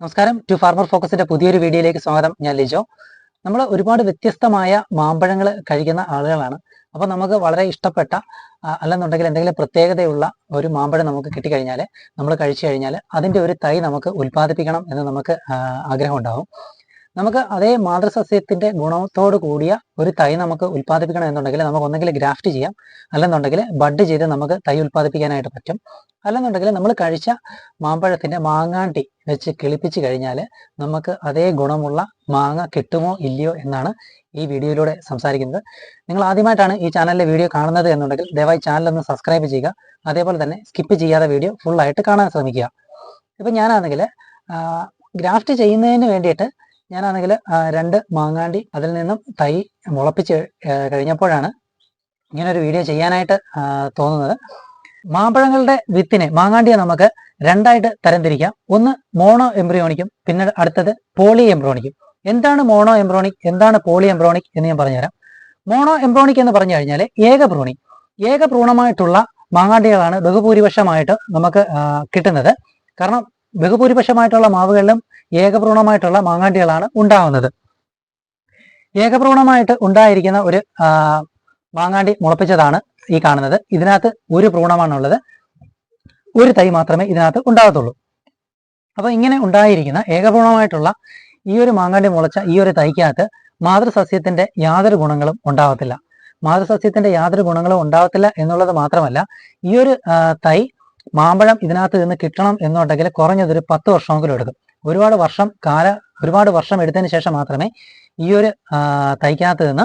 നമസ്കാരം. To farmer ഫോക്കസിന്റെ പുതിയൊരു വീഡിയോയിലേക്ക് സ്വാഗതം. ഞാൻ ലിജോ. നമ്മൾ ഒരുപാട് വ്യത്യസ്തമായ മാമ്പഴങ്ങൾ കഴിക്കുന്ന ആളുകളാണ്. അപ്പോൾ നമുക്ക് വളരെ ഇഷ്ടപ്പെട്ട അല്ലെന്നുണ്ടെങ്കിൽ എന്തെങ്കിലും പ്രത്യേകതയുള്ള ഒരു മാമ്പഴം നമുക്ക് കിട്ടിക്കഴിഞ്ഞാൽ നമ്മൾ കഴിച്ചു കഴിഞ്ഞാൽ അതിന്റെ ഒരു തൈ നമുക്ക് ഉൽപ്പാദിപ്പിക്കണം എന്ന് നമുക്ക് ആഗ്രഹം ഉണ്ടാവും നമുക്ക് അതേ മാതൃസസ്യത്തിന്റെ ഗുണത്തോട് കൂടിയ ഒരു തൈ നമുക്ക് ഉൽപ്പാദിപ്പിക്കണം എന്നുണ്ടെങ്കിൽ നമുക്ക് ഒന്നെങ്കിൽ ഗ്രാഫ്റ്റ് ചെയ്യാം അല്ലെന്നുണ്ടെങ്കിൽ ബഡ് ചെയ്ത് നമുക്ക് തൈ ഉൽപ്പാദിപ്പിക്കാനായിട്ട് പറ്റും. അല്ലെന്നുണ്ടെങ്കിൽ നമ്മൾ കഴിച്ച മാമ്പഴത്തിന്റെ മാങ്ങാണ്ടി വെച്ച് കിളിപ്പിച്ച് കഴിഞ്ഞാൽ നമുക്ക് അതേ ഗുണമുള്ള മാങ്ങ കിട്ടുമോ ഇല്ലയോ എന്നാണ് ഈ വീഡിയോയിലൂടെ സംസാരിക്കുന്നത്. നിങ്ങൾ ആദ്യമായിട്ടാണ് ഈ ചാനലിലെ വീഡിയോ കാണുന്നത് എന്നുണ്ടെങ്കിൽ ദയവായി ചാനൽ ഒന്ന് സബ്സ്ക്രൈബ് ചെയ്യുക. അതേപോലെ തന്നെ സ്കിപ്പ് ചെയ്യാതെ വീഡിയോ ഫുൾ ആയിട്ട് കാണാൻ ശ്രമിക്കുക. ഇപ്പം ഞാനാണെങ്കിൽ ഗ്രാഫ്റ്റ് ചെയ്യുന്നതിന് വേണ്ടിയിട്ട് ഞാനാണെങ്കിൽ രണ്ട് മാങ്ങാണ്ടി അതിൽ നിന്നും തൈ മുളപ്പിച്ച് കഴിഞ്ഞപ്പോഴാണ് ഇങ്ങനൊരു വീഡിയോ ചെയ്യാനായിട്ട് തോന്നുന്നത്. മാമ്പഴങ്ങളുടെ വിത്തിനെ മാങ്ങാണ്ടിയെ നമുക്ക് രണ്ടായിട്ട് തരംതിരിക്കാം. ഒന്ന് മോണോ എംബ്രിയോണിക്കും പിന്നെ അടുത്തത് പോളി എംബ്രോണിക്കും എന്താണ് മോണോ എംബ്രോണിക് എന്താണ് പോളി എംബ്രോണിക് എന്ന് ഞാൻ പറഞ്ഞുതരാം. മോണോ എംബ്രോണിക് എന്ന് പറഞ്ഞു കഴിഞ്ഞാൽ ഏകഭ്രൂണി ഏകഭ്രൂണമായിട്ടുള്ള മാങ്ങാണ്ടികളാണ് ബഹുഭൂരിപക്ഷമായിട്ട് നമുക്ക് കിട്ടുന്നത്. കാരണം ബഹുഭൂരിപക്ഷമായിട്ടുള്ള മാവുകളിലും ഏകഭ്രൂണമായിട്ടുള്ള മാങ്ങാണ്ടികളാണ് ഉണ്ടാവുന്നത്. ഏകഭ്രൂണമായിട്ട് ഉണ്ടായിരിക്കുന്ന ഒരു മാങ്ങാണ്ടി മുളപ്പിച്ചതാണ് ഈ കാണുന്നത്. ഇതിനകത്ത് ഒരു ഭ്രൂണമാണുള്ളത്. ഒരു തൈ മാത്രമേ ഇതിനകത്ത് ഉണ്ടാകത്തുള്ളൂ. അപ്പോൾ ഇങ്ങനെ ഉണ്ടായിരിക്കുന്ന ഏകഭ്രൂണമായിട്ടുള്ള ഈ ഒരു മാങ്ങാണ്ടി മുളച്ച ഈ ഒരു തൈക്കകത്ത് മാതൃസസ്യത്തിന്റെ യാതൊരു ഗുണങ്ങളും ഉണ്ടാവത്തില്ല. മാതൃസസ്യത്തിന്റെ യാതൊരു ഗുണങ്ങളും ഉണ്ടാവത്തില്ല എന്നുള്ളത് മാത്രമല്ല ഈ ഒരു തൈ മാമ്പഴം ഇതിനകത്ത് നിന്ന് കിട്ടണം എന്നുണ്ടെങ്കിൽ കുറഞ്ഞതൊരു പത്ത് വർഷമെങ്കിലും എടുക്കും. ഒരുപാട് വർഷം കാല ഒരുപാട് വർഷം എടുത്തതിന് ശേഷം മാത്രമേ ഈ ഒരു തൈക്കകത്ത് നിന്ന്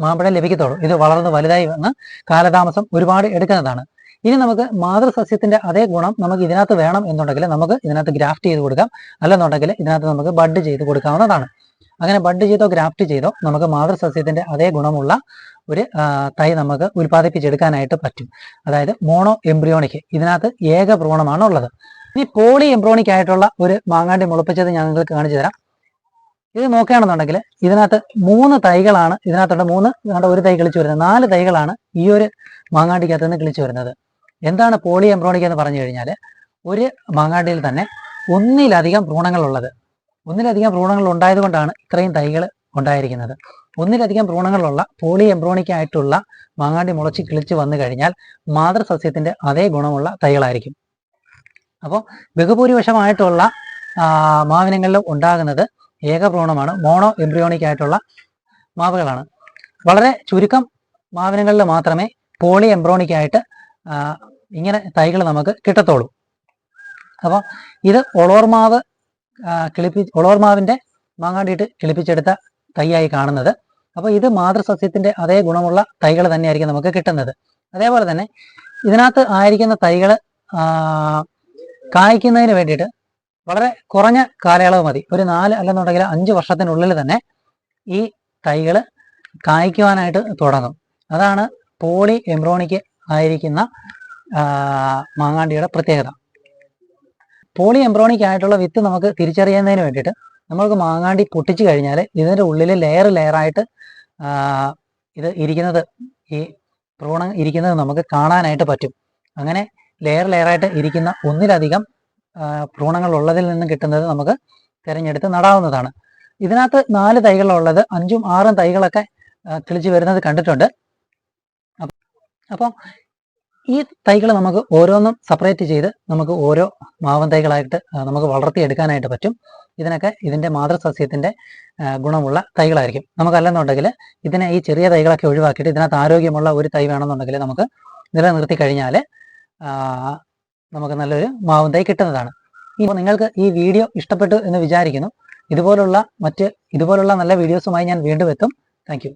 മാമ്പഴം ലഭിക്കത്തുള്ളൂ. ഇത് വളർന്ന് വലുതായി വന്ന് കാലതാമസം ഒരുപാട് എടുക്കുന്നതാണ്. ഇനി നമുക്ക് മാതൃസസ്യത്തിന്റെ അതേ ഗുണം നമുക്ക് ഇതിനകത്ത് വേണം എന്നുണ്ടെങ്കിൽ നമുക്ക് ഇതിനകത്ത് ഗ്രാഫ്റ്റ് ചെയ്ത് കൊടുക്കാം. അല്ലെന്നുണ്ടെങ്കിൽ ഇതിനകത്ത് നമുക്ക് ബഡ് ചെയ്ത് കൊടുക്കാവുന്നതാണ്. അങ്ങനെ ബഡ് ചെയ്തോ ഗ്രാഫ്റ്റ് ചെയ്തോ നമുക്ക് മാതൃസസ്യത്തിന്റെ അതേ ഗുണമുള്ള ഒരു തൈ നമുക്ക് ഉൽപ്പാദിപ്പിച്ചെടുക്കാനായിട്ട് പറ്റും. അതായത് മോണോ എംബ്രിയോണിക് ഇതിനകത്ത് ഏക ഭ്രൂണമാണ് ഉള്ളത് ഇനി പോളി എംബ്രോണിക് ആയിട്ടുള്ള ഒരു മാങ്ങാണ്ടി മുളപ്പിച്ചത് ഞാൻ നിങ്ങൾക്ക് കാണിച്ചു തരാം. ഇത് നോക്കുകയാണെന്നുണ്ടെങ്കിൽ ഇതിനകത്ത് മൂന്ന് തൈകളാണ് ഇതിനകത്തുള്ള മൂന്ന് ഇതിനകത്ത് ഒരു തൈ കിളിച്ചു വരുന്നത്. നാല് തൈകളാണ് ഈ ഒരു മാങ്ങാണ്ടിക്കകത്ത് നിന്ന് കിളിച്ചു വരുന്നത്. എന്താണ് പോളി എംബ്രോണിക് എന്ന് പറഞ്ഞു കഴിഞ്ഞാൽ ഒരു മാങ്ങാണ്ടിയിൽ തന്നെ ഒന്നിലധികം ഭ്രൂണങ്ങളുള്ളത്. ഒന്നിലധികം ഭ്രൂണങ്ങൾ ഉണ്ടായതുകൊണ്ടാണ് ഇത്രയും തൈകൾ ഉണ്ടായിരിക്കുന്നത്. ഒന്നിലധികം ഭ്രൂണങ്ങളുള്ള പോളി എംബ്രോണിക് ആയിട്ടുള്ള മാങ്ങാണ്ടി മുളച്ച് കിളിച്ച് വന്നു കഴിഞ്ഞാൽ മാതൃസസ്യത്തിന്റെ അതേ ഗുണമുള്ള തൈകളായിരിക്കും. അപ്പോൾ ബഹുഭൂരിപക്ഷമായിട്ടുള്ള മാവിനങ്ങളിൽ ഉണ്ടാകുന്നത് ഏകഭ്രൂണമാണ്. മോണോ എംബ്രിയോണിക് ആയിട്ടുള്ള മാവുകളാണ്. വളരെ ചുരുക്കം മാവിനങ്ങളിൽ മാത്രമേ പോളി എംബ്രോണിക് ആയിട്ട് ഇങ്ങനെ തൈകൾ നമുക്ക് കിട്ടത്തുള്ളൂ. അപ്പോൾ ഇത് ഒളോർമാവ് കിളിപ്പി ഒളോർമാവിന്റെ മാങ്ങാണ്ടിയിട്ട് കിളിപ്പിച്ചെടുത്ത തൈയായി കാണുന്നത്. അപ്പോൾ ഇത് മാതൃസസ്യത്തിന്റെ അതേ ഗുണമുള്ള തൈകൾ തന്നെയായിരിക്കും നമുക്ക് കിട്ടുന്നത്. അതേപോലെ തന്നെ ഇതിനകത്ത് ആയിരിക്കുന്ന തൈകൾ കായ്ക്കുന്നതിന് വേണ്ടിയിട്ട് വളരെ കുറഞ്ഞ കാലയളവ് മതി. ഒരു നാല് അല്ലെന്നുണ്ടെങ്കിൽ അഞ്ച് വർഷത്തിനുള്ളിൽ തന്നെ ഈ തൈകൾ കായ്ക്കുവാനായിട്ട് തുടങ്ങും. അതാണ് പോളി എംബ്രോണിക്ക് ആയിരിക്കുന്ന മാങ്ങാണ്ടിയുടെ പ്രത്യേകത. പോളി എംബ്രോണിക് ആയിട്ടുള്ള വിത്ത് നമുക്ക് തിരിച്ചറിയുന്നതിന് വേണ്ടിയിട്ട് നമ്മൾക്ക് മാങ്ങാണ്ടി പൊട്ടിച്ചു കഴിഞ്ഞാൽ ഇതിന്റെ ഉള്ളിൽ ലെയർ ലെയറായിട്ട് ഇത് ഇരിക്കുന്നത് ഈ ഭ്രൂണം ഇരിക്കുന്നത് നമുക്ക് കാണാനായിട്ട് പറ്റും. അങ്ങനെ ലെയർ ലെയറായിട്ട് ഇരിക്കുന്ന ഒന്നിലധികം ഭ്രൂണങ്ങൾ ഉള്ളതിൽ നിന്ന് കിട്ടുന്നത് നമുക്ക് തിരഞ്ഞെടുത്ത് നടാവുന്നതാണ്. ഇതിനകത്ത് നാല് തൈകളുള്ളത് അഞ്ചും ആറും തൈകളൊക്കെ കിളിച്ചു വരുന്നത് കണ്ടിട്ടുണ്ട്. അപ്പോൾ ഈ തൈകൾ നമുക്ക് ഓരോന്നും സെപ്പറേറ്റ് ചെയ്ത് നമുക്ക് ഓരോ മാവൻ തൈകളായിട്ട് നമുക്ക് വളർത്തിയെടുക്കാനായിട്ട് പറ്റും. ഇതിനൊക്കെ ഇതിന്റെ മാതൃസസ്യത്തിന്റെ ഗുണമുള്ള തൈകളായിരിക്കും. നമുക്കല്ലെന്നുണ്ടെങ്കിൽ ഇതിനെ ഈ ചെറിയ തൈകളൊക്കെ ഒഴിവാക്കിയിട്ട് ഇതിനകത്ത് ആരോഗ്യമുള്ള ഒരു തൈ വേണമെന്നുണ്ടെങ്കിൽ നമുക്ക് നിലനിർത്തി കഴിഞ്ഞാൽ നമുക്ക് നല്ലൊരു മാവൻ തൈ കിട്ടുന്നതാണ്. ഇപ്പോൾ നിങ്ങൾക്ക് ഈ വീഡിയോ ഇഷ്ടപ്പെട്ടു എന്ന് വിചാരിക്കുന്നു. ഇതുപോലുള്ള മറ്റ് ഇതുപോലുള്ള നല്ല വീഡിയോസുമായി ഞാൻ വീണ്ടും എത്തും. താങ്ക്